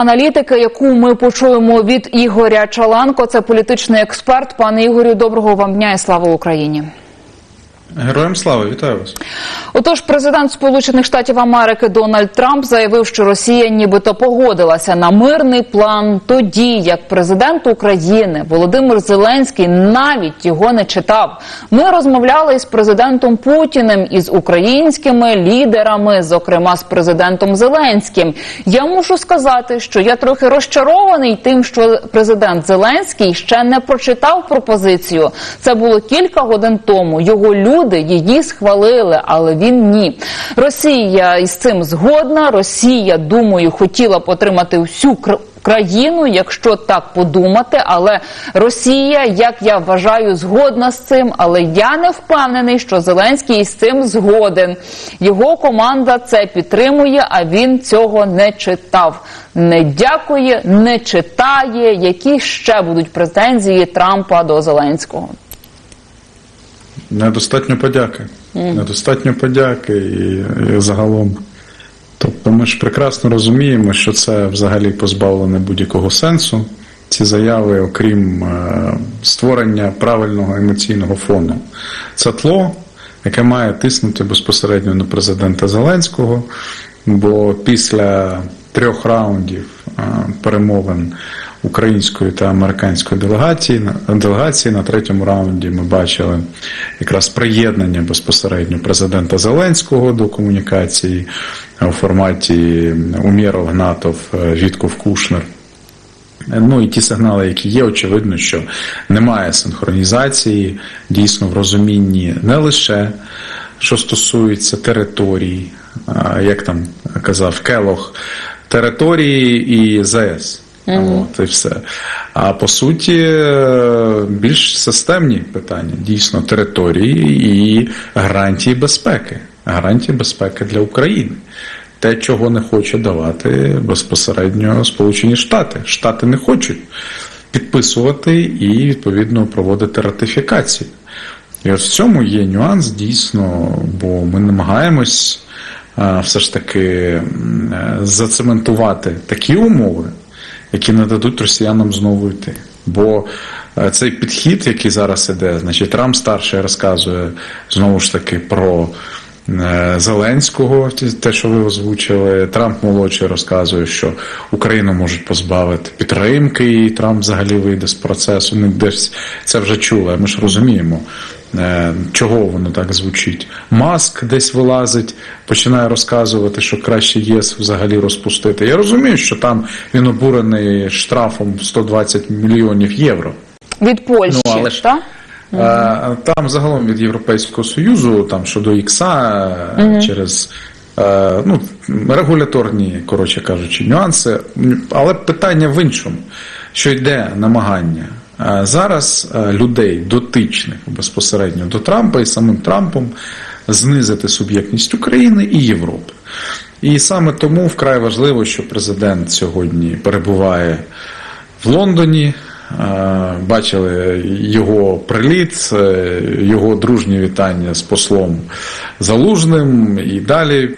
Аналітики, яку ми почуємо від Ігоря Чаланко, це політичний експерт. Пане Ігорю, доброго вам дня і слава Україні. Героям слава, вітаю вас. Отож, президент Сполучених Штатів Америки Дональд Трамп заявив, що Росія нібито погодилася на мирний план тоді, як президент України Володимир Зеленський навіть його не читав. Ми розмовляли із президентом Путіним із українськими лідерами, зокрема з президентом Зеленським. Я мушу сказати, що я трохи розчарований тим, що президент Зеленський ще не прочитав пропозицію. Це було кілька годин тому. Його люди її схвалили, але він ні. Росія із цим згодна. Росія, думаю, хотіла б отримати всю кр- країну, якщо так подумати. Але Росія, як я вважаю, згодна з цим. Але я не впевнений, що Зеленський із цим згоден. Його команда це підтримує, а він цього не читав. Не дякує, не читає. Які ще будуть претензії Трампа до Зеленського? Недостатньо подяки. Недостатньо подяки і, і загалом. Тобто ми ж прекрасно розуміємо, що це взагалі позбавлене будь-якого сенсу. Ці заяви, окрім е, створення правильного емоційного фону. Це тло, яке має тиснути безпосередньо на президента Зеленського, бо після трьох раундів е, перемовин української та американської делегації делегації на третьому раунді ми бачили якраз приєднання безпосередньо президента Зеленського до комунікації у форматі Умєров, Гнатов, Вітков, Кушнер. Ну і ті сигнали, які є, очевидно, що немає синхронізації дійсно в розумінні не лише що стосується територій, як там казав Келох, території і ЗС. От, і все. А по суті, е, більш системні питання дійсно території і гарантії безпеки. Гарантії безпеки для України. Те, чого не хоче давати безпосередньо Сполучені Штати. Штати не хочуть підписувати і відповідно проводити ратифікацію. І от в цьому є нюанс дійсно, бо ми намагаємось все ж таки е, зацементувати такі умови, які не дадуть росіянам знову йти. Бо е, цей підхід, який зараз іде, значить Трамп старший розказує знову ж таки про е, Зеленського, те, що ви озвучили. Трамп молодший розказує, що Україну можуть позбавити підтримки, і Трамп взагалі вийде з процесу. Ми десь це вже чули. Ми ж розуміємо. Е, Чого воно так звучить? Маск десь вилазить, починає розказувати, що краще єС взагалі розпустити. Я розумію, що там він обурений штрафом в 120 мільйонів євро. Від Польщі, Ну, але ж- так? Е, Там загалом від Європейського Союзу, там щодо ікса е, через ну, регуляторні, коротше кажучи, нюанси. Але питання в іншому, що йде намагання. Зараз е, людей дотичних безпосередньо до Трампа і самим Трампом знизити суб'єктність України і Європи. І саме тому вкрай важливо, що президент сьогодні перебуває в Лондоні. Бачили його приліт, його дружні вітання з послом Залужним, і далі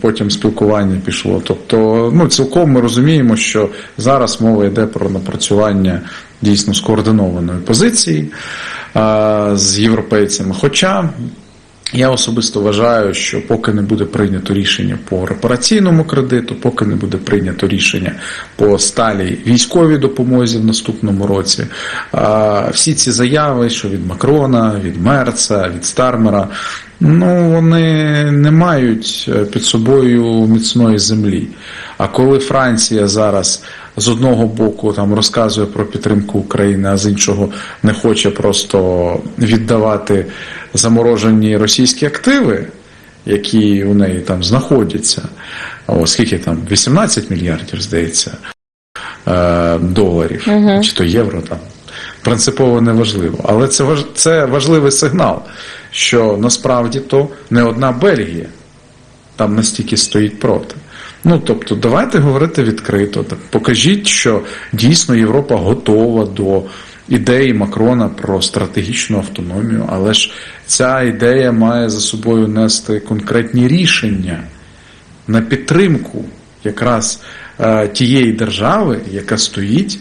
потім спілкування пішло. Тобто, ну цілком ми розуміємо, що зараз мова йде про напрацювання дійсно скоординованої позиції з європейцями. Хоча я особисто вважаю, що поки не буде прийнято рішення по репараційному кредиту, поки не буде прийнято рішення по сталій військовій допомозі в наступному році, всі ці заяви, що від Макрона, від Мерца, від Стармера, ну вони не мають е, під собою міцної землі. А коли Франція зараз з одного боку там розказує про підтримку України, а з іншого не хоче просто віддавати заморожені російські активи, які у неї там знаходяться, о, скільки там 18 мільярдів, здається, е, доларів чи то євро там. Принципово неважливо. Але це важ- це важливий сигнал, що насправді то не одна Бельгія там настільки стоїть проти. Ну тобто, давайте говорити відкрито. Покажіть, що дійсно Європа готова до ідеї Макрона про стратегічну автономію, але ж ця ідея має за собою нести конкретні рішення на підтримку якраз е, тієї держави, яка стоїть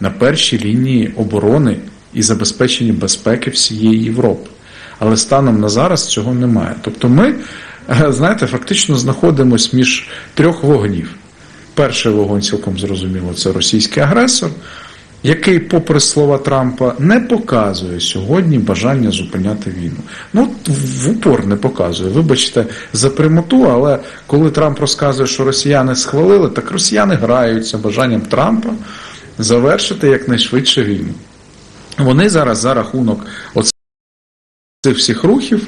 на першій лінії оборони і забезпечення безпеки всієї Європи. Але станом на зараз цього немає. Тобто ми, е, знаєте, фактично знаходимося між трьох вогнів. Перший вогонь цілком зрозуміло, це російський агресор, який, попри слова Трампа, не показує сьогодні бажання зупиняти війну. Ну, в упор не показує. Вибачте за прямоту, але коли Трамп розказує, що росіяни схвалили, так росіяни граються бажанням Трампа завершити якнайшвидше війну. Вони зараз за рахунок оцих всіх рухів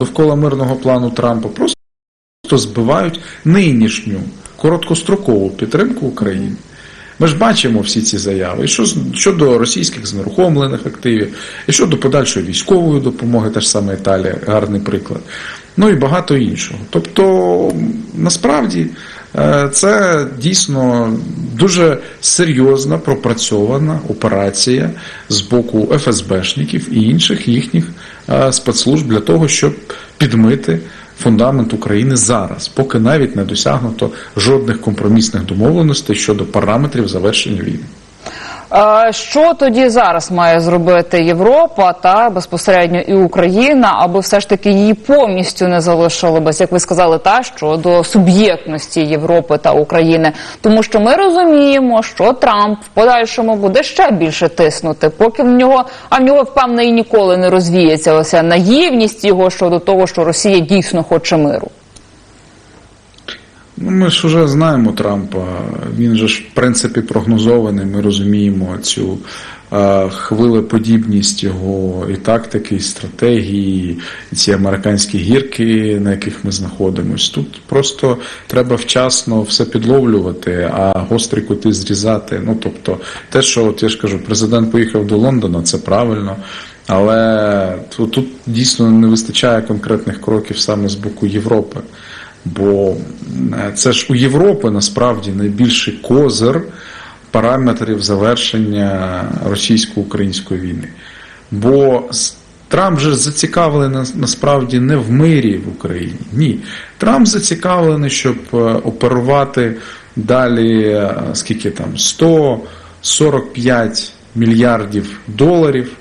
довкола мирного плану Трампа просто збивають нинішню короткострокову підтримку України. Ми ж бачимо всі ці заяви, і що щодо російських знерухомлених активів, і щодо подальшої військової допомоги, та ж саме Італія, гарний приклад. Ну і багато іншого. Тобто, насправді, е, це дійсно дуже серйозна пропрацьована операція з боку ФСБшників і інших їхніх е, спецслужб для того, щоб підмити фундамент України зараз, поки навіть не досягнуто жодних компромісних домовленостей щодо параметрів завершення війни. Що тоді зараз має зробити Європа та безпосередньо і Україна, аби все ж таки її повністю не залишили без, як ви сказали, та щодо суб'єктності Європи та України? Тому що ми розуміємо, що Трамп в подальшому буде ще більше тиснути, поки в нього, а в нього впевнений ніколи не розвіється оця наївність його щодо того, що Росія дійсно хоче миру. Ну, ми ж вже знаємо Трампа. Він же ж в принципі прогнозований. Ми розуміємо цю е, хвилеподібність його і тактики, і стратегії, і ці американські гірки, на яких ми знаходимося. Тут просто треба вчасно все підловлювати, а гострі кути зрізати. Ну тобто, те, що от я ж кажу, президент поїхав до Лондона, це правильно. Але тут дійсно не вистачає конкретних кроків саме з боку Європи. Бо е, це ж у Європи насправді найбільший козир параметрів завершення російсько-української війни. Бо Трамп же зацікавлений насправді не в мирі в Україні. Ні. Трамп зацікавлений, щоб е, оперувати далі, е, скільки там, 145 мільярдів доларів.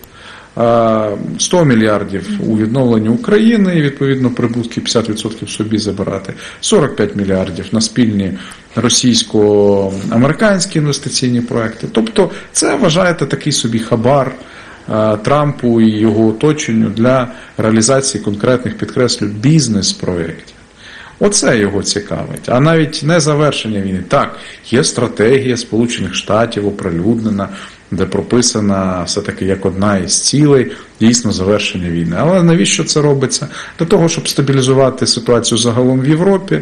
Е, 100 мільярдів у відновленні України і відповідно прибутки 50% собі забирати, 45 мільярдів на спільні російсько-американські інвестиційні проекти. Тобто, це вважаєте такий собі хабар е, Трампу і його оточенню для реалізації конкретних підкреслю бізнес-проєктів. Оце його цікавить, а навіть не завершення війни. Так, є стратегія Сполучених Штатів оприлюднена, де прописана все-таки як одна із цілей дійсно завершення війни. Але навіщо це робиться? Для того, щоб стабілізувати ситуацію загалом в Європі,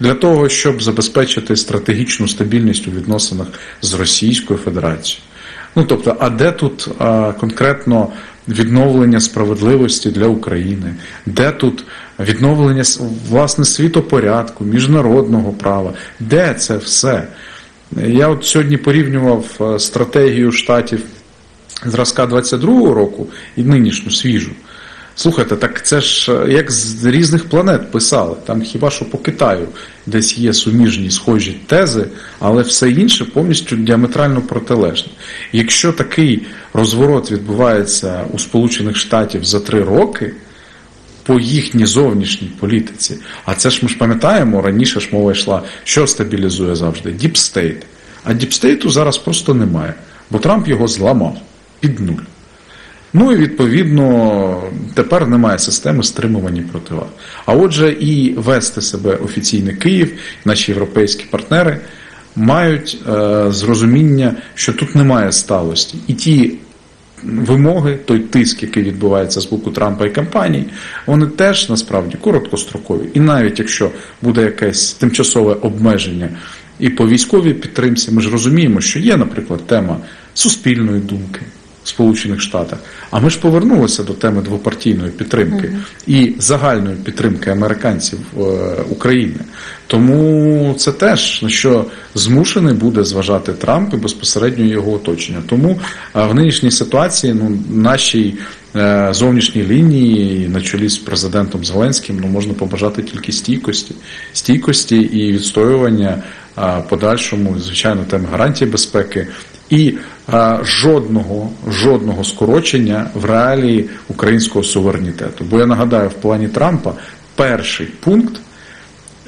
для того, щоб забезпечити стратегічну стабільність у відносинах з Російською Федерацією. Ну тобто, а де тут а, конкретно відновлення справедливості для України? Де тут відновлення власне світопорядку, міжнародного права? Де це все? Я от сьогодні порівнював е, стратегію штатів зразка 22-го року і нинішню свіжу. Слухайте, так це ж е, як з різних планет писали. Там хіба що по Китаю десь є суміжні схожі тези, але все інше повністю діаметрально протилежне. Якщо такий розворот відбувається у Сполучених Штатів за три роки по їхній зовнішній політиці, а це ж ми ж пам'ятаємо, раніше ж мова йшла, що стабілізує завжди? Діпстейт. А діпстейту зараз просто немає, бо Трамп його зламав під нуль. Ну і відповідно тепер немає системи стримування противаг. А отже, і вести себе офіційний Київ, наші європейські партнери мають е, зрозуміння, що тут немає сталості. І ті вимоги, той тиск, який відбувається з боку Трампа і компаній, вони теж насправді короткострокові. І навіть якщо буде якесь тимчасове обмеження і по військовій підтримці, ми ж розуміємо, що є, наприклад, тема суспільної думки Сполучених Штатах. А ми ж повернулися до теми двопартійної підтримки і загальної підтримки американців е, України. Тому це теж на що змушений буде зважати Трамп і безпосередньо його оточення. Тому е, в нинішній ситуації ну нашій е, зовнішній лінії на чолі з президентом Зеленським ну можна побажати тільки стійкості, стійкості і відстоювання а, подальшому, звичайно, теми гарантії безпеки. І а, жодного жодного скорочення в реалії українського суверенітету. Бо я нагадаю, в плані Трампа перший пункт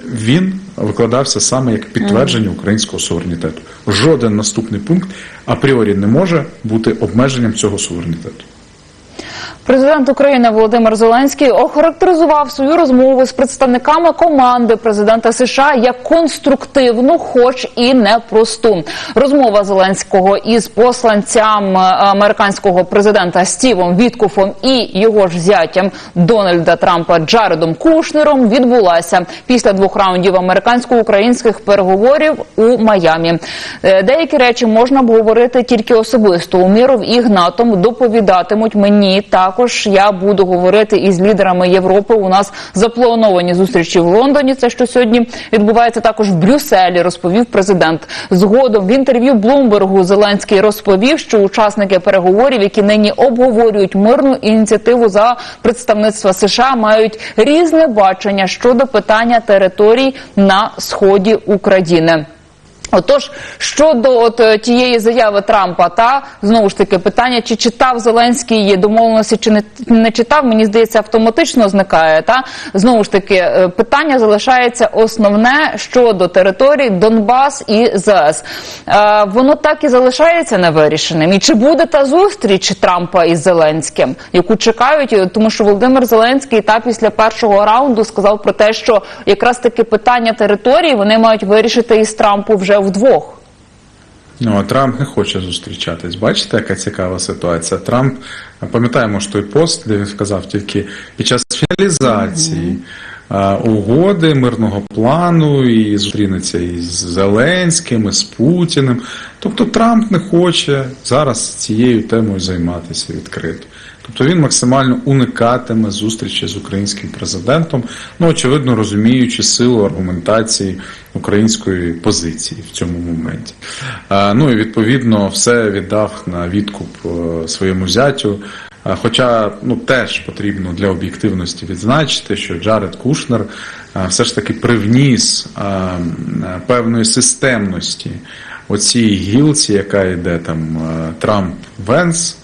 він викладався саме як підтвердження українського суверенітету. Жоден наступний пункт апріорі не може бути обмеженням цього суверенітету. Президент України Володимир Зеленський охарактеризував свою розмову з представниками команди президента США як конструктивну, хоч і непросту. Розмова Зеленського із посланцям е, американського президента Стівом Віткуфом і його ж зятям Дональда Трампа Джаредом Кушнером відбулася після двох раундів американсько-українських переговорів у Майамі. Е, Деякі речі можна обговорити тільки особисто. Уміров і Гнатом доповідатимуть мені. Також я буду говорити із лідерами Європи. У нас заплановані зустрічі в Лондоні. Це що сьогодні відбувається також в Брюсселі. Розповів президент. Згодом в інтерв'ю Блумбергу Зеленський розповів, що учасники переговорів, які нині обговорюють мирну ініціативу за представництва США, мають різне бачення щодо питання територій на сході України. Отож, щодо от е, тієї заяви Трампа, та знову ж таки питання, чи читав Зеленський домовленості, чи не, не читав, мені здається, автоматично зникає. Та знову ж таки е, питання залишається основне щодо територій Донбас і ЗАЕС. Е, воно так і залишається невирішеним. І чи буде та зустріч Трампа із Зеленським, яку чекають, тому що Володимир Зеленський та після першого раунду сказав про те, що якраз таки питання території вони мають вирішити із Трампу вже вдвох. Ну, а Трамп не хоче зустрічатись. Бачите, яка цікава ситуація? Трамп, пам'ятаємо ж той пост, де він сказав тільки під час фіналізації а, угоди мирного плану і зустрінеться із Зеленським, і з Путіним. Тобто Трамп не хоче зараз цією темою займатися відкрито. Тобто він максимально уникатиме зустрічі з українським президентом, ну очевидно розуміючи силу аргументації української позиції в цьому моменті. Ну і відповідно все віддав на відкуп е, своєму зятю. Хоча ну теж потрібно для об'єктивності відзначити, що Джаред Кушнер все ж таки привніс певної системності оцій гілці, яка йде там е, Трамп Венс.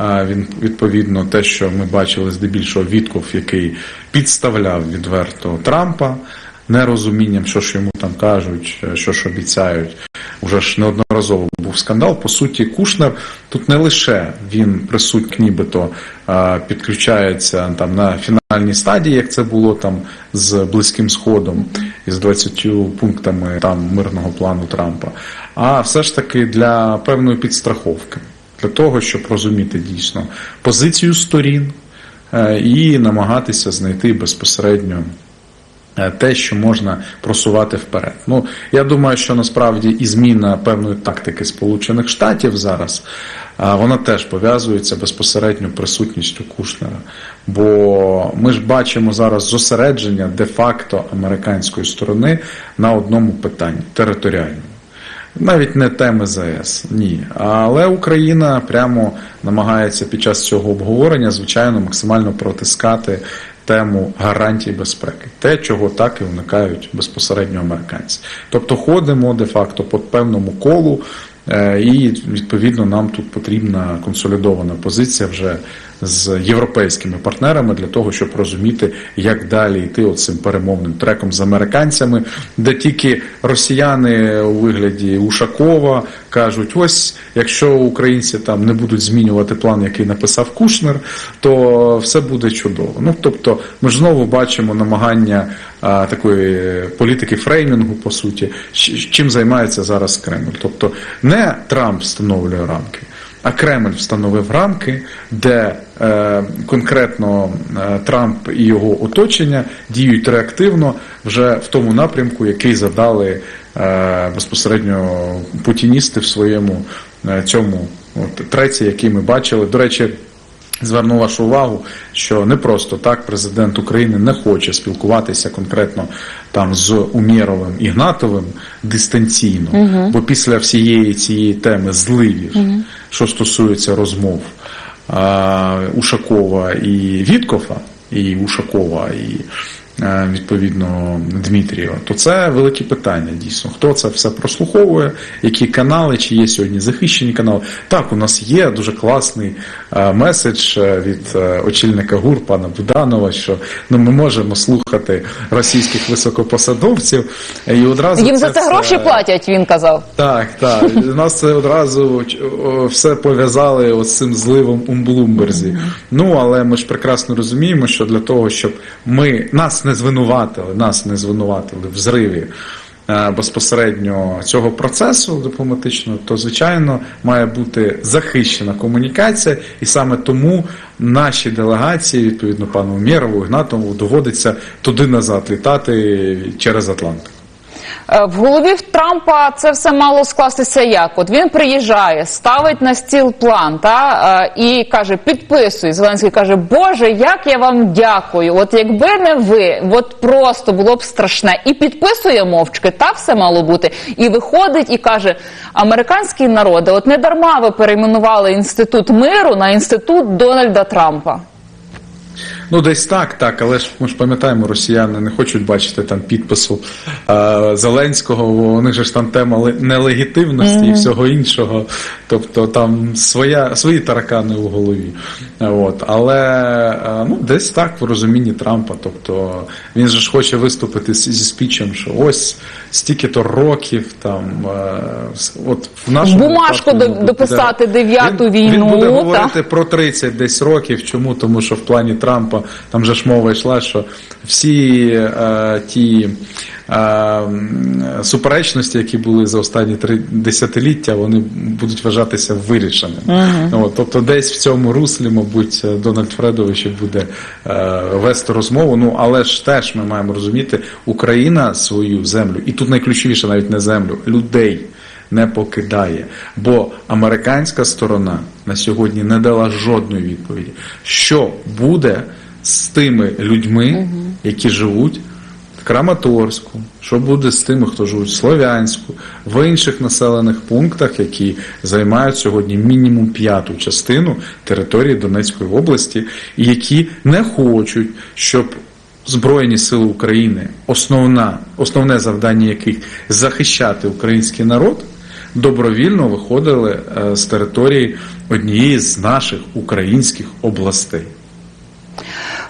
Він відповідно те, що ми бачили здебільшого Вітков, який підставляв відверто Трампа нерозумінням, що ж йому там кажуть, що ж обіцяють. Уже ж неодноразово був скандал. По суті, Кушнер тут не лише він присутній, нібито підключається там на фінальній стадії, як це було там з близьким сходом із 20 пунктами там мирного плану Трампа, а все ж таки для певної підстраховки для того, щоб розуміти дійсно позицію сторін е, і намагатися знайти безпосередньо е, те, що можна просувати вперед. Ну я думаю, що насправді і зміна певної тактики Сполучених Штатів зараз. Вона теж пов'язується безпосередньо присутністю Кушнера. Бо ми ж бачимо зараз зосередження де-факто американської сторони на одному питанні територіальному. Навіть не теми ЗАЕС, ні. Але Україна прямо намагається під час цього обговорення, звичайно, максимально протискати тему гарантій безпеки, те, чого так і уникають безпосередньо американці. Тобто ходимо де-факто по певному колу, е, і відповідно нам тут потрібна консолідована позиція вже з європейськими партнерами для того, щоб розуміти, як далі йти цим перемовним треком з американцями, де тільки росіяни у вигляді Ушакова кажуть: ось якщо українці там не будуть змінювати план, який написав Кушнер, то все буде чудово. Ну тобто, ми ж знову бачимо намагання а, такої політики фреймінгу, по суті, чим займається зараз Кремль. Тобто не Трамп встановлює рамки. А Кремль встановив рамки, де е, конкретно е, Трамп і його оточення діють реактивно вже в тому напрямку, який задали е, безпосередньо путіністи в своєму е, цьому От треці, який ми бачили, до речі. Зверну вашу увагу, що не просто так президент України не хоче спілкуватися конкретно там з Умєровим і Гнатовим дистанційно, бо після всієї цієї теми зливів, що стосується розмов а, Ушакова і Віткофа, і Ушакова, і е, відповідно Дмитрієва, то це велике питання дійсно. Хто це все прослуховує, які канали, чи є сьогодні захищені канали. Так, у нас є дуже класний меседж е, від е, очільника ГУР пана Буданова, що ну ми можемо слухати російських високопосадовців і одразу Їм за це все- гроші платять, він казав. так, так. Нас це одразу все пов'язали ось цим зливом у Блумберзі. Ну, але ми ж прекрасно розуміємо, що для того, щоб ми нас не звинуватили, нас не звинуватили в зриві е, безпосередньо цього процесу дипломатичного, то звичайно має бути захищена комунікація, і саме тому наші делегації, відповідно пану Мєрову Ігнатову, доводиться туди назад літати через Атлантик. Е, В голові Трампа це все мало скластися як? От він приїжджає, ставить на стіл план та е, і каже: підписуй. Зеленський каже: Боже, як я вам дякую. От якби не ви, от просто було б страшне. І підписує мовчки, так все мало бути. І виходить і каже: американські народи, от не дарма ви перейменували інститут миру на інститут Дональда Трампа. Ну, десь так, так, але ж ми ж пам'ятаємо, росіяни не хочуть бачити там підпису е, Зеленського, бо у них же ж там тема ле- нелегітимності і всього іншого. Тобто там своя, свої таракани у голові. От. Але е, ну, десь так в розумінні Трампа. Тобто він же ж хоче виступити зі спічем, що ось стільки-то років там. е, от в нашому Бумажку випадку, дописати дев'яту він, війну, Він буде та. про 30 десь років. Чому? Тому що в плані Трампа там же ж мова йшла, що всі е, ті суперечності, які були за останні три десятиліття, вони будуть вважатися вирішеними. От, тобто, десь в цьому руслі, мабуть, Дональд Фредович буде е, вести розмову. Ну але ж теж ми маємо розуміти, Україна свою землю, і тут найключовіше навіть не землю, людей не покидає. Бо американська сторона на сьогодні не дала жодної відповіді, що буде з тими людьми, які живуть Краматорську, що буде з тими, хто живуть в Слов'янську, в інших населених пунктах, які займають сьогодні мінімум п'яту частину території Донецької області, і які не хочуть, щоб Збройні сили України, основна, основне завдання яких захищати український народ, добровільно виходили е, з території однієї з наших українських областей.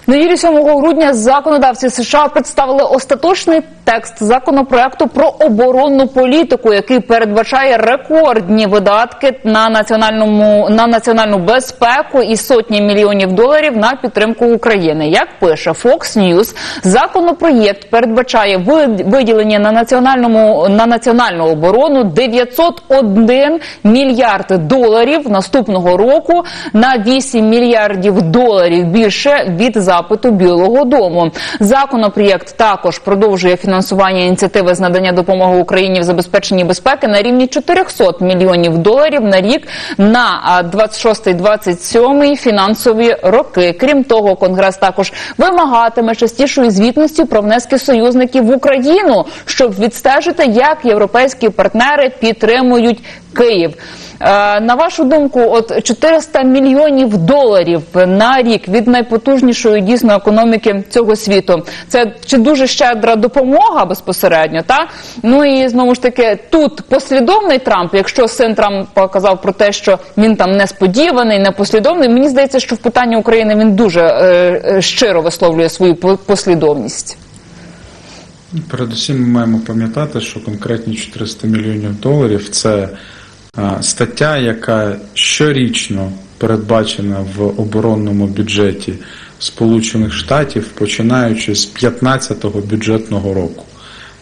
В неділю 7 грудня законодавці США представили остаточний текст законопроекту про оборонну політику, який передбачає рекордні видатки на національному на національну безпеку і сотні мільйонів доларів на підтримку України. Як пише Fox News, законопроєкт передбачає ви- виділення на національному на національну оборону 901 мільярд доларів наступного року на 8 мільярдів доларів більше від запиту Білого Дому. Законопроєкт також продовжує фінансування ініціативи з надання допомоги Україні в забезпеченні безпеки на рівні 400 мільйонів доларів на рік на а, 26-27 фінансові роки. Крім того, конгрес також вимагатиме частішої звітності про внески союзників в Україну, щоб відстежити, як європейські партнери підтримують Київ. Е, На вашу думку, от 400 мільйонів доларів на рік від найпотужнішої дійсно економіки цього світу. Це чи дуже щедра допомога безпосередньо? Та ну і знову ж таки тут послідовний Трамп. Якщо син Трампа казав про те, що він там несподіваний, непослідовний. Мені здається, що в питанні України він дуже е, е, щиро висловлює свою по- послідовність. Передусім, ми маємо пам'ятати, що конкретні 400 мільйонів доларів це стаття, яка щорічно передбачена в оборонному бюджеті Сполучених Штатів, починаючи з 15-го бюджетного року,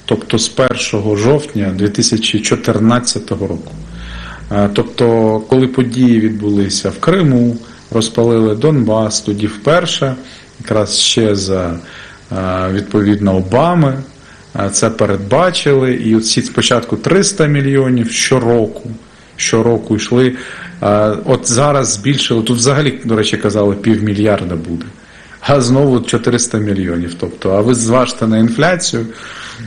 тобто з 1 жовтня 2014 року. Тобто, коли події відбулися в Криму, розпалили Донбас, тоді вперше, якраз ще за відповідно Обами, це передбачили. І от спочатку 300 мільйонів щороку, щороку йшли От зараз збільшили, тут взагалі, до речі, казали, півмільярда буде. А знову 400 мільйонів. Тобто, а ви зважте на інфляцію,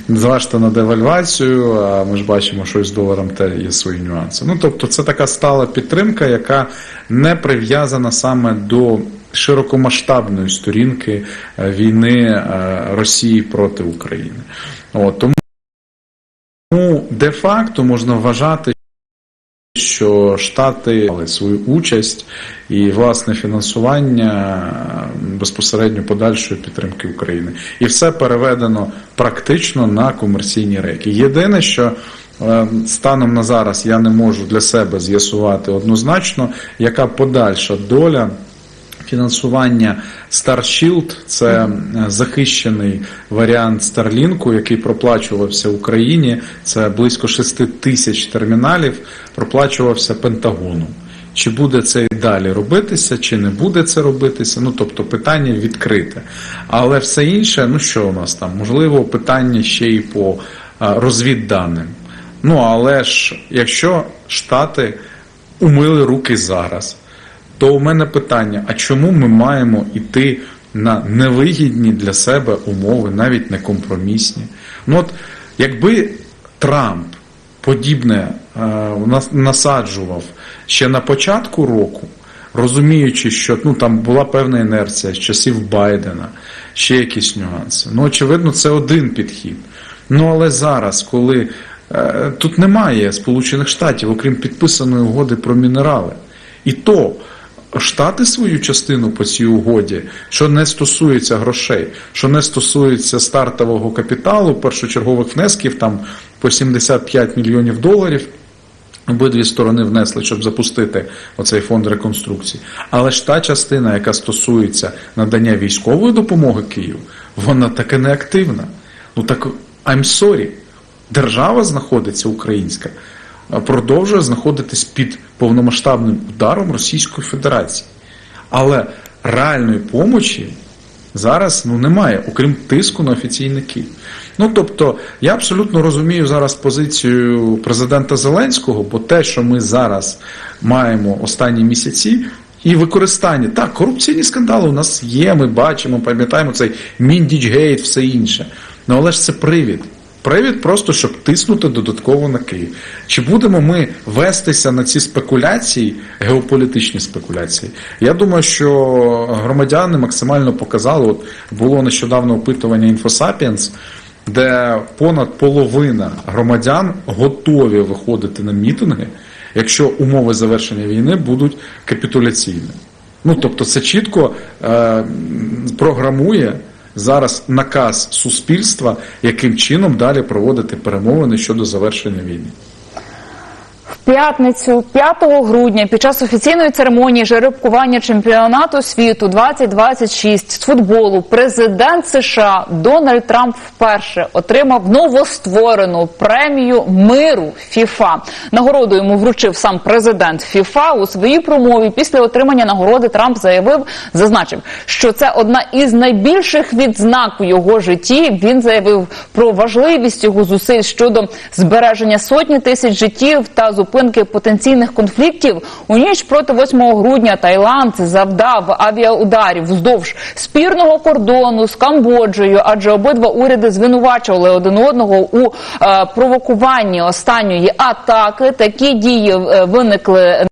зважте на девальвацію, а ми ж бачимо, що з доларом те є свої нюанси. Ну, тобто, це така стала підтримка, яка не прив'язана саме до широкомасштабної сторінки е, війни е, Росії проти України. От, тому де-факто можна вважати, що Штати мали свою участь і власне фінансування безпосередньо подальшої підтримки України. І все переведено практично на комерційні рейки. Єдине, що е, станом на зараз я не можу для себе з'ясувати однозначно, яка подальша доля. Фінансування StarShield – це е, захищений варіант Старлінку, який проплачувався Україні. Це близько 6 тисяч терміналів, проплачувався Пентагоном. Чи буде це і далі робитися, чи не буде це робитися? Ну тобто питання відкрите. Але все інше, ну що у нас там? Можливо, питання ще й по розвідданим. Ну але ж, якщо Штати умили руки зараз то у мене питання: а чому ми маємо йти на невигідні для себе умови, навіть не компромісні? Ну от якби Трамп подібне е, насаджував ще на початку року, розуміючи, що ну там була певна інерція з часів Байдена, ще якісь нюанси. Ну, очевидно, це один підхід. Ну але зараз, коли е, тут немає Сполучених Штатів, окрім підписаної угоди про мінерали, і то Штати свою частину по цій угоді, що не стосується грошей, що не стосується стартового капіталу, першочергових внесків, там по 75 мільйонів доларів. Обидві сторони внесли, щоб запустити оцей фонд реконструкції. Але ж та частина, яка стосується надання військової допомоги Києву, вона таки не активна. Ну так I'm sorry. Держава знаходиться українська, продовжує знаходитись під повномасштабним ударом Російської Федерації. Але реальної помочі зараз ну, немає, окрім тиску на офіційний. Ну тобто, я абсолютно розумію зараз позицію президента Зеленського, бо те, що ми зараз маємо останні місяці, і використання так, корупційні скандали у нас є. Ми бачимо, пам'ятаємо цей Міндічгейт, все інше. Ну але ж це привід. Привід просто, щоб тиснути додатково на Київ. Чи будемо ми вестися на ці спекуляції, геополітичні спекуляції? Я думаю, що громадяни максимально показали. От було нещодавно опитування Інфосапіенс, де понад половина громадян готові виходити на мітинги, якщо умови завершення війни будуть капітуляційними. Ну тобто, це чітко е, програмує зараз наказ суспільства, яким чином далі проводити перемовини щодо завершення війни. П'ятницю, 5 грудня, під час офіційної церемонії жеребкування чемпіонату світу 2026 з футболу, президент США Дональд Трамп вперше отримав новостворену премію миру ФІФА. Нагороду йому вручив сам президент ФІФА. У своїй промові після отримання нагороди Трамп заявив, зазначив, що це одна із найбільших відзнак у його житті. Він заявив про важливість його зусиль щодо збереження сотні тисяч життів та зупинки потенційних конфліктів. У ніч проти 8 грудня Таїланд завдав авіаударів вздовж спірного кордону з Камбоджею, адже обидва уряди звинувачували один одного у е, провокуванні останньої атаки. Такі дії е, виникли е,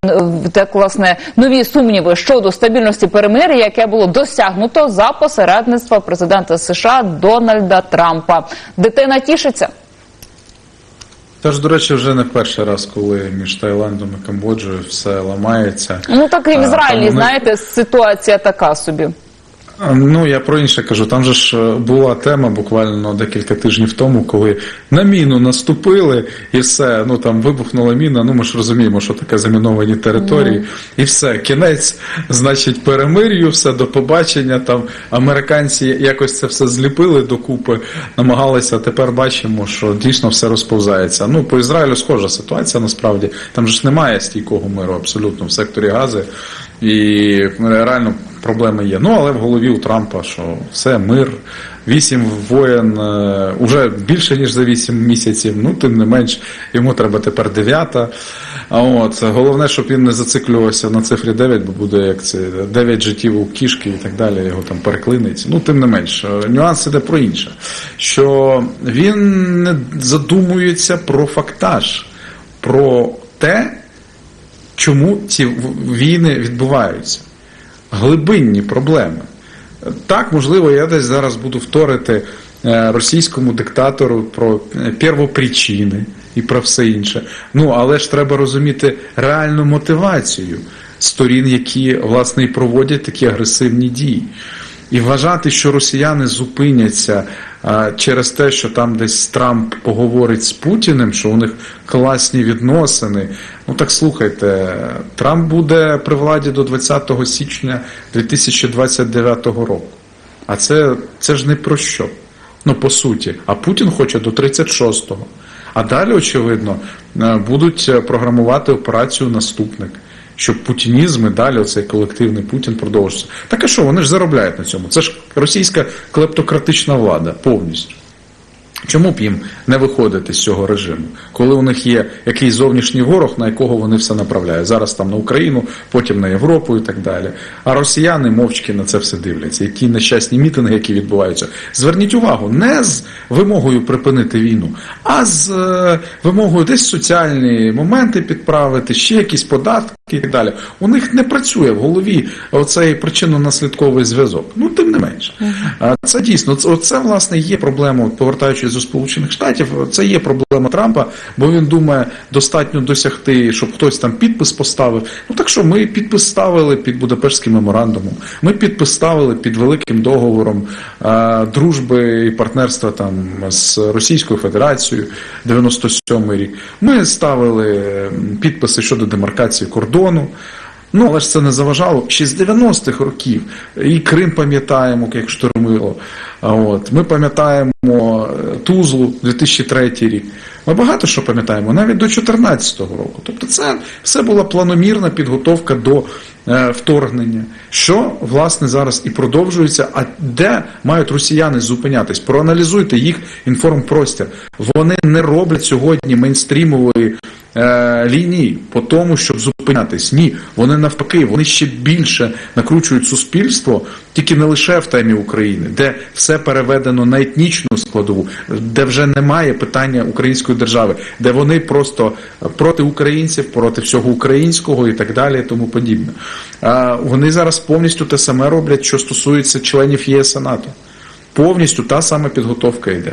так власне нові сумніви щодо стабільності перемир'я, яке було досягнуто за посередництва президента США Дональда Трампа. Дитина тішиться. Це ж, до речі, вже не перший раз, коли між Таїландом і Камбоджею все ламається. Ну так і в Ізраїлі, а, вони- знаєте, ситуація така собі. Ну, я про інше кажу. Там же ж е, була тема буквально декілька тижнів тому, коли на міну наступили і все, ну там вибухнула міна. Ну ми ж розуміємо, що таке заміновані території, і все, кінець, значить, перемир'ю, все до побачення. Там американці якось це все зліпили докупи, намагалися. Тепер бачимо, що дійсно все розповзається. Ну, по Ізраїлю схожа ситуація насправді. Там же ж немає стійкого миру абсолютно в секторі Гази. І реально проблеми є. Ну, але в голові у Трампа, що все, мир, вісім воєн, е, уже більше, ніж за вісім місяців, ну, тим не менш, йому треба тепер дев'ята. А от головне, щоб він не зациклювався на цифрі 9, бо буде як це 9 життів у кішки і так далі. Його там переклиниться. Ну тим не менш, е, нюанс іде про інше. Що він не задумується про фактаж, про те, чому ці війни відбуваються. Глибинні проблеми. Так, можливо, я десь зараз буду вторити е, російському диктатору про е, первопричини і про все інше. Ну, але ж треба розуміти реальну мотивацію сторін, які власне і проводять такі агресивні дії. І вважати, що росіяни зупиняться через те, що там десь Трамп поговорить з Путіним, що у них класні відносини. Ну так слухайте, Трамп буде при владі до 20 січня 2029 року. А це, це ж не про що. Ну, по суті. А Путін хоче до 36-го. А далі, очевидно, е, будуть е, програмувати операцію наступник, щоб путінізм і далі оцей колективний Путін продовжився. Так а що, вони ж заробляють на цьому? Це ж російська клептократична влада повністю. Чому б їм не виходити з цього режиму, коли у них є якийсь зовнішній ворог, на якого вони все направляють? Зараз там на Україну, потім на Європу і так далі. А росіяни мовчки на це все дивляться. І ті нещасні мітинги, які відбуваються. Зверніть увагу, не з вимогою припинити війну, а з е, вимогою десь соціальні моменти підправити, ще якісь податки і так далі. У них не працює в голові оцей причинно-наслідковий зв'язок. Ну, тим не менше. Це дійсно, це, це власне є проблема, повертаючись до Сполучених Штатів, це є проблема Трампа, бо він думає достатньо досягти, щоб хтось там підпис поставив. Ну так що ми підпис ставили під Будапештським меморандумом, ми підпис ставили під великим договором а, дружби і партнерства там з Російською Федерацією 97 рік. Ми ставили підписи щодо демаркації кордону. Ну, але ж це не заважало ще з 90-х років. І Крим пам'ятаємо, як штурмило. От. Ми пам'ятаємо е, Тузлу 2003 рік. Ми багато що пам'ятаємо, навіть до 2014 року. Тобто це все була планомірна підготовка до е, вторгнення, що власне зараз і продовжується. А де мають росіяни зупинятись? Проаналізуйте їх інформпростір. Вони не роблять сьогодні мейнстрімової е, лінії по тому, щоб зупинятись. Ні, вони навпаки, вони ще більше накручують суспільство, тільки не лише в темі України, де все переведено на етнічну складову, де вже немає питання української держави, де вони просто проти українців, проти всього українського і так далі, і тому подібне. А вони зараз повністю те саме роблять, що стосується членів ЄС і НАТО. Повністю та сама підготовка йде.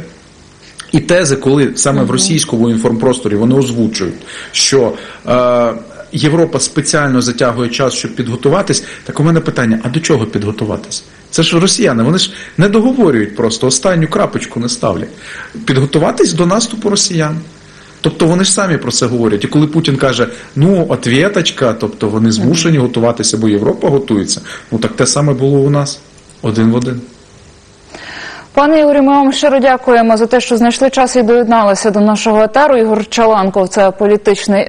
І тези, коли саме в російському інформпросторі вони озвучують, що е, Європа спеціально затягує час, щоб підготуватись, так у мене питання: а до чого підготуватись? Це ж росіяни, вони ж не договорюють просто останню крапочку не ставлять. Підготуватись до наступу росіян. Тобто вони ж самі про це говорять. І коли Путін каже, ну, отвєточка, тобто вони змушені готуватися, бо Європа готується, ну так те саме було у нас один в один. Пане Ігорі, ми вам щиро дякуємо за те, що знайшли час і доєдналися до нашого етеру. Ігор Чаланков, це політичний